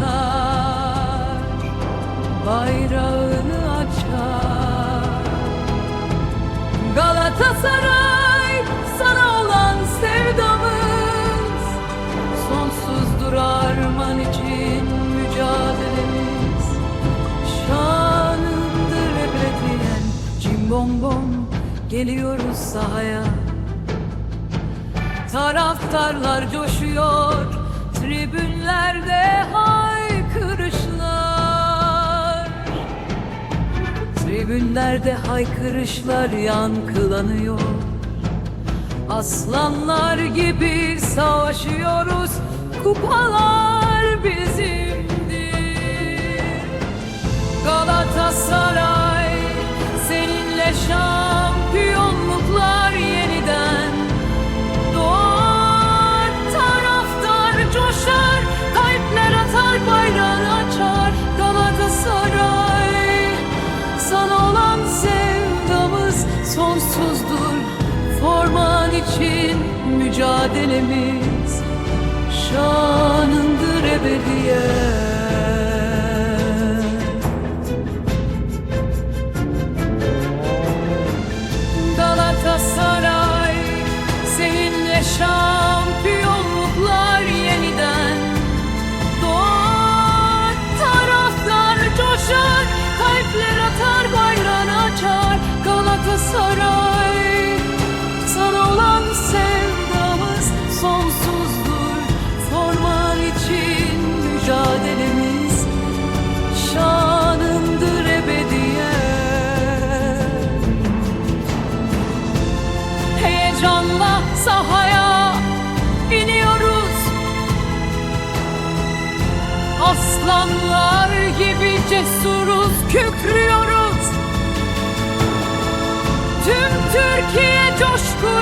kadar bayrağını açar. Galatasaray sana olan sevdamız Sonsuzdur arman için mücadelemiz. Şanındır hep edilen cimbombom Geliyoruz sahaya. Taraftarlar coşuyor tribünlerde hay Tribünlerde haykırışlar yankılanıyor. Aslanlar gibi savaşıyoruz Kupalar sonsuzdur. Forman için mücadelemiz şanındır ebediyen Galatasaray seninle şampiyonluklar sahaya iniyoruz. Aslanlar gibi cesuruz kükrüyoruz Tüm Türkiye aykırıyor